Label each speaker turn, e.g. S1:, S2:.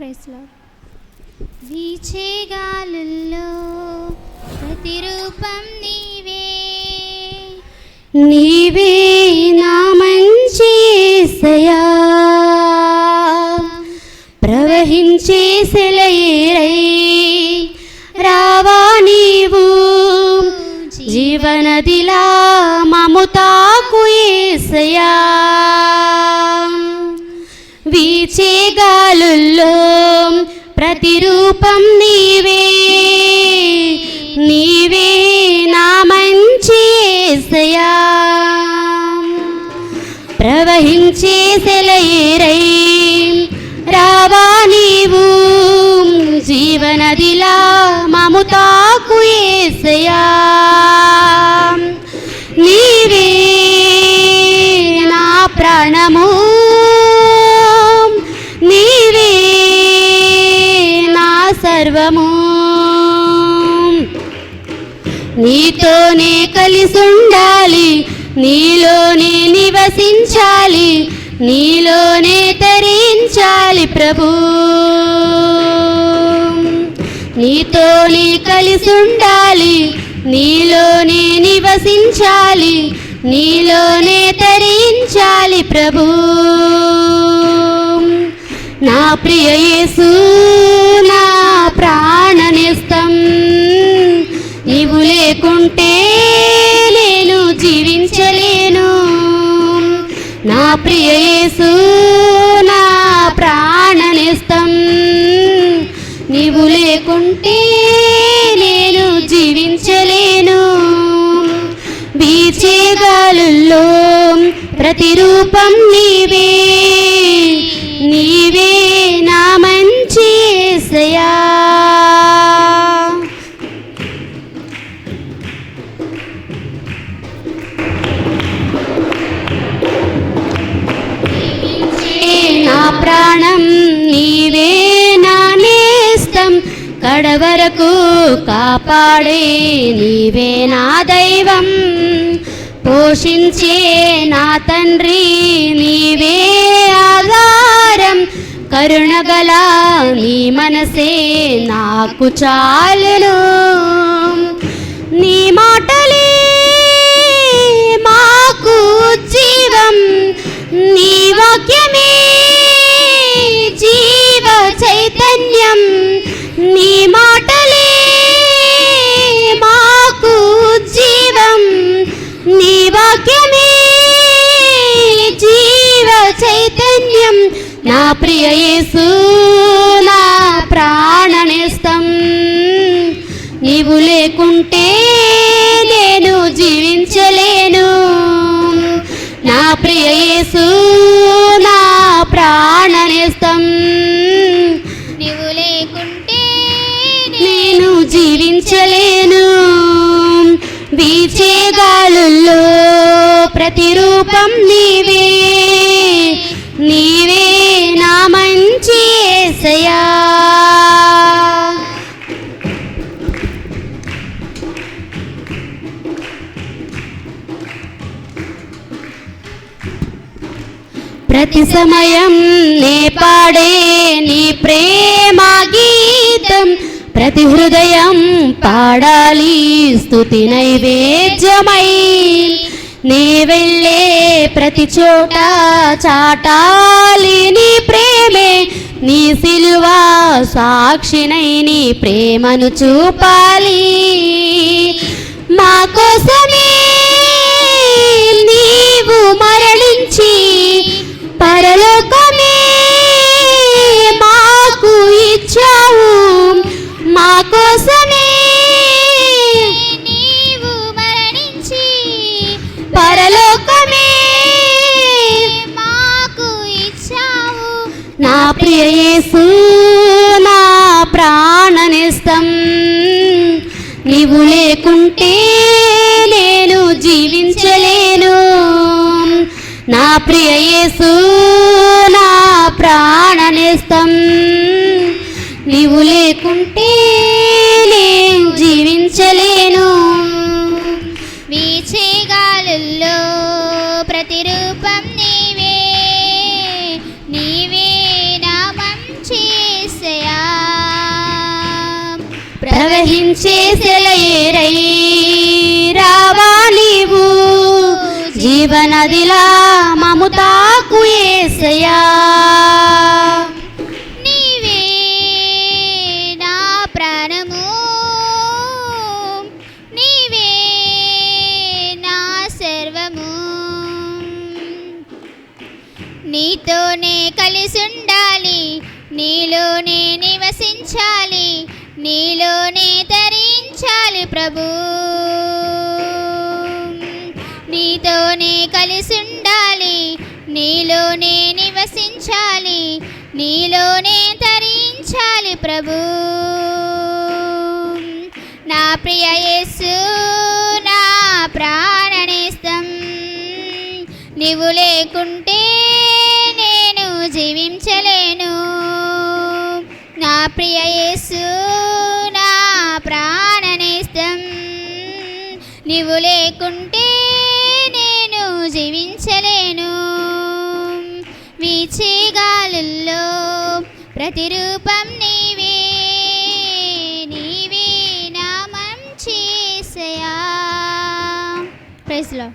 S1: ప్రైస్లో వీచేగాలుల్లో ప్రతిరూపం నీవే.
S2: నీవే నా మంచి సయా ప్రవహించే సెలయేరై. రావా నీవు. జీవనదిలా మముతాకు ఏసయా వీచే గాలుల్లో ప్రతిరూపం నీవే. నీవే నా మంచి యేసయ్యా ప్రవహించే సెలయేరై రావా నీవు. జీవనదిలా మముతాకు ఏసయా నీవే నా ప్రాణము. సర్వము. నీతోనే కలిసుండాలి నీలోనే నివసించాలి నీలోనే తరించాలి ప్రభు. నీతోనే కలిసుండాలి నీలోనే నివసించాలి నీలోనే తరించాలి ప్రభు. నా ప్రియ యేసు ప్రాణనిస్తం నీవు లేకుంటే నేను జీవించలేను. బీచే గాలుల్లో ప్రతిరూపం నీవే. నీవే నా మంచి ప్రాణం కడవరకు కాపాడే నీవే నా దైవం. పోషించే నా తండ్రి నీవే ఆధారం. కరుణగల నీ మనసే నాకు చాలును. నీ మాటలే మాకు జీవం. నీ వాక్యమే నా ప్రియ నా ప్రాణనేస్తం. నీవు లేకుంటే నేను జీవించలేను. నా ప్రియ నా ప్రాణనేస్తం.
S1: నీవు లేకుంటే
S2: నేను జీవించలేను. వీచే గాలుల్లో ప్రతిరూపం నీవే. ప్రతి సమయం నే పాడే నీ ప్రేమ గీతం ప్రతి హృదయం పాడాలి స్తుతి నైవేద్యమై. నీ వెళ్ళే ప్రతి చోట చాటాలి నీ ప్రేమే నీ సిల్వా సాక్షినై నీ ప్రేమను చూపాలి. కోసమే నీవు మరణించి పరలోకమే మాకు ఇచ్చావు. నా ప్రియ యేసు నా ప్రాణనిస్తం నీవు లేకుంటే గ్రహించే సెలయేరై రావా జీవనదిలా మముతాకు ఏసయా.
S1: నీవే నా ప్రాణము. నీవే నా సర్వము. నీతోనే కలిసి ఉండాలి నీలోనే నివసించాలి నీలోనే తరించాలి ప్రభు. నీతోనే కలిసి ఉండాలి నీలోనే నివసించాలి నీలోనే తరించాలి ప్రభు. నా ప్రియ యేసు నా ప్రాణనేస్తం. నీవు లేకుంటే నేను జీవించలేను. నా ప్రియ యేసు నీవు లేకుంటే నేను జీవించలేను. వీచేగాలుల్లో ప్రతిరూపం నీవే. నీవే నా మంచి ప్రైజ్లో